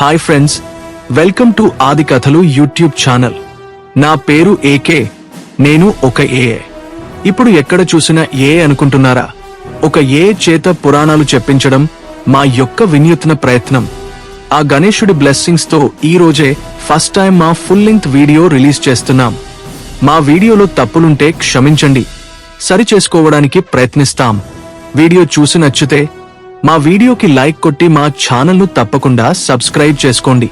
Hi friends welcome to ఆది కథలు YouTube channel నా పేరు ఏకే నేను ఒక ఏఏ ఇప్పుడు ఎక్కడ చూసినా ఏ అనుకుంటున్నారా? ఒక ఏ చేత పురాణాలు చెప్పించడం మా యొక్క వినూత్న ప్రయత్నం. ఆ గణేశుడి బ్లెస్సింగ్స్తో ఈ రోజే ఫస్ట్ టైం మా ఫుల్ లెంగ్త్ వీడియో రిలీజ్ చేస్తున్నాం. మా వీడియోలో తప్పులుంటే క్షమించండి. సరి చేసుకోవడానికి ప్రయత్నిస్తాం. వీడియో చూసి నచ్చితే మా వీడియోకి లైక్ కొట్టి మా ఛానల్ను తప్పకుండా సబ్స్క్రైబ్ చేసుకోండి.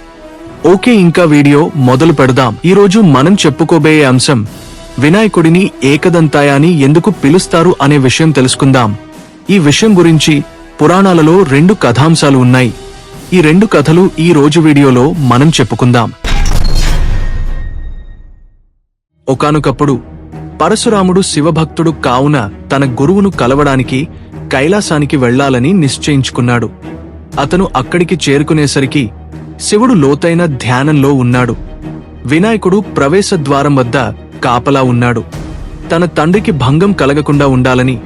ఓకే ఇంకా వీడియో మొదలు పెడదాం. ఈరోజు మనం చెప్పుకోబోయే అంశం వినాయకుడిని ఏకదంతాయాని ఎందుకు పిలుస్తారు అనే విషయం తెలుసుకుందాం. ఈ విషయం గురించి పురాణాలలో రెండు కథాంశాలు ఉన్నాయి. ఈ రెండు కథలు ఈ రోజు వీడియోలో మనం చెప్పుకుందాం. ఒకనొకప్పుడు పరశురాముడు శివభక్తుడు కావున తన గురువును కలవడానికి కైలాసానికి వెళ్ళాలని నిశ్చయించుకున్నాడు. అతను అక్కడికి చేరుకునేసరికి శివుడు లోతైన ధ్యానంలో ఉన్నాడు. వినాయకుడు ప్రవేశద్వారం వద్ద కాపలా ఉన్నాడు. తన తండ్రికి భంగం కలగకుండా ఉండాలని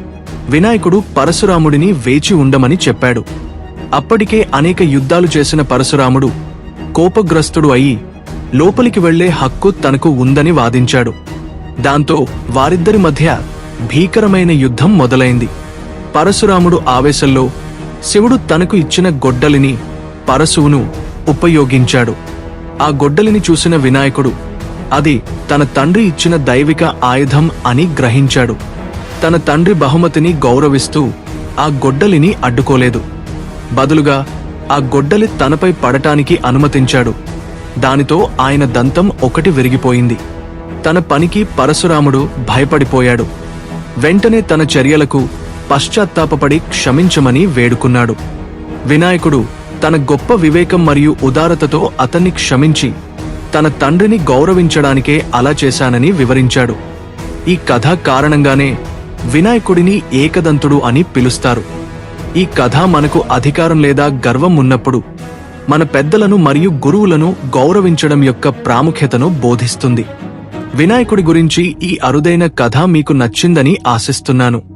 వినాయకుడు పరశురాముడిని వేచి ఉండమని చెప్పాడు. అప్పటికే అనేక యుద్ధాలు చేసిన పరశురాముడు కోపగ్రస్తుడు అయి లోపలికి వెళ్ళే హక్కు తనకు ఉందని వాదించాడు. దాంతో వారిద్దరి మధ్య భీకరమైన యుద్ధం మొదలైంది. పరశురాముడు ఆవేశంలో శివుడు తనకు ఇచ్చిన గొడ్డలిని పరశువును ఉపయోగించాడు. ఆ గొడ్డలిని చూసిన వినాయకుడు అది తన తండ్రి ఇచ్చిన దైవిక ఆయుధం అని గ్రహించాడు. తన తండ్రి బహుమతిని గౌరవిస్తూ ఆ గొడ్డలిని అడ్డుకోలేదు. బదులుగా ఆ గొడ్డలి తనపై పడటానికి అనుమతించాడు. దానితో ఆయన దంతం ఒకటి విరిగిపోయింది. తన పనికి పరశురాముడు భయపడిపోయాడు. వెంటనే తన చర్యలకు పశ్చాత్తాపపడి క్షమించమని వేడుకున్నాడు. వినాయకుడు తన గొప్ప వివేకం మరియు ఉదారతతో అతన్ని క్షమించి తన తండ్రిని గౌరవించడానికే అలా చేశానని వివరించాడు. ఈ కథ కారణంగానే వినాయకుడిని ఏకదంతుడు అని పిలుస్తారు. ఈ కథ మనకు అధికారం లేదా గర్వం ఉన్నప్పుడు మన పెద్దలను మరియు గురువులను గౌరవించడం యొక్క ప్రాముఖ్యతను బోధిస్తుంది. వినాయకుడి గురించి ఈ అరుదైన కథ మీకు నచ్చిందని ఆశిస్తున్నాను.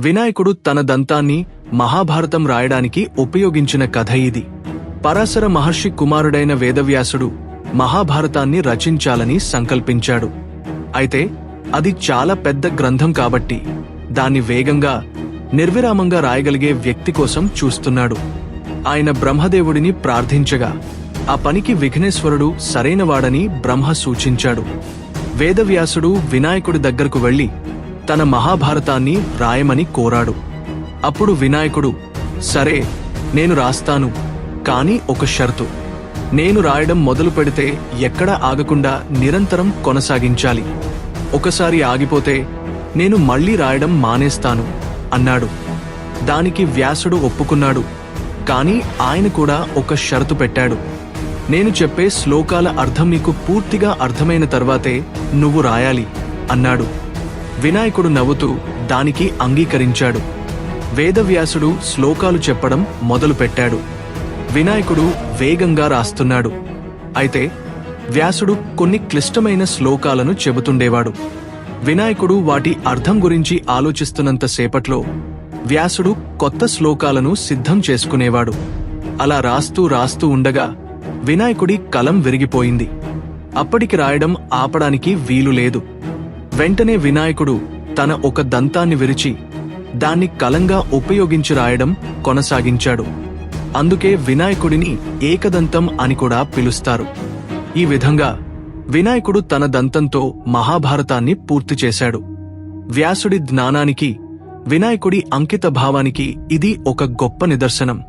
వినాయకుడు తన దంతాన్ని మహాభారతం రాయడానికి ఉపయోగించిన కథ ఇది. పరాశర మహర్షి కుమారుడైన వేదవ్యాసుడు మహాభారతాన్ని రచించాలని సంకల్పించాడు. అయితే అది చాలా పెద్ద గ్రంథం కాబట్టి దాన్ని వేగంగా నిర్విరామంగా రాయగలిగే వ్యక్తి కోసం చూస్తున్నాడు. ఆయన బ్రహ్మదేవుడిని ప్రార్థించగా ఆ పనికి విఘ్నేశ్వరుడు సరైనవాడని బ్రహ్మ సూచించాడు. వేదవ్యాసుడు వినాయకుడి దగ్గరకు వెళ్ళి తన మహాభారతాన్ని రాయమని కోరాడు. అప్పుడు వినాయకుడు సరే నేను రాస్తాను కానీ ఒక షరతు. నేను రాయడం మొదలు పెడితే ఎక్కడా ఆగకుండా నిరంతరం కొనసాగించాలి. ఒకసారి ఆగిపోతే నేను మళ్ళీ రాయడం మానేస్తాను అన్నాడు. దానికి వ్యాసుడు ఒప్పుకున్నాడు కాని ఆయన కూడా ఒక షరతు పెట్టాడు. నేను చెప్పే శ్లోకాల అర్థం నీకు పూర్తిగా అర్థమైన తర్వాతే నువ్వు రాయాలి అన్నాడు. వినాయకుడు నవ్వుతూ దానికి అంగీకరించాడు. వేదవ్యాసుడు శ్లోకాలు చెప్పడం మొదలుపెట్టాడు. వినాయకుడు వేగంగా రాస్తున్నాడు. అయితే వ్యాసుడు కొన్ని క్లిష్టమైన శ్లోకాలను చెబుతుండేవాడు. వినాయకుడు వాటి అర్థం గురించి ఆలోచిస్తున్నంత సేపట్లో వ్యాసుడు కొత్త శ్లోకాలను సిద్ధం చేసుకునేవాడు. అలా రాస్తూ రాస్తూ ఉండగా వినాయకుడి కలం విరిగిపోయింది. అప్పటికి రాయడం ఆపడానికి వీలు లేదు. వెంటనే వినాయకుడు తన ఒక దంతాన్ని విరిచి దాన్ని కలంగా ఉపయోగించి రాయడం కొనసాగించాడు. అందుకే వినాయకుడిని ఏకదంతం అని కూడా పిలుస్తారు. ఈ విధంగా వినాయకుడు తన దంతంతో మహాభారతాన్ని పూర్తి చేశాడు. వ్యాసుడి జ్ఞానానికి వినాయకుడి అంకిత భావానికి ఇది ఒక గొప్ప నిదర్శనం.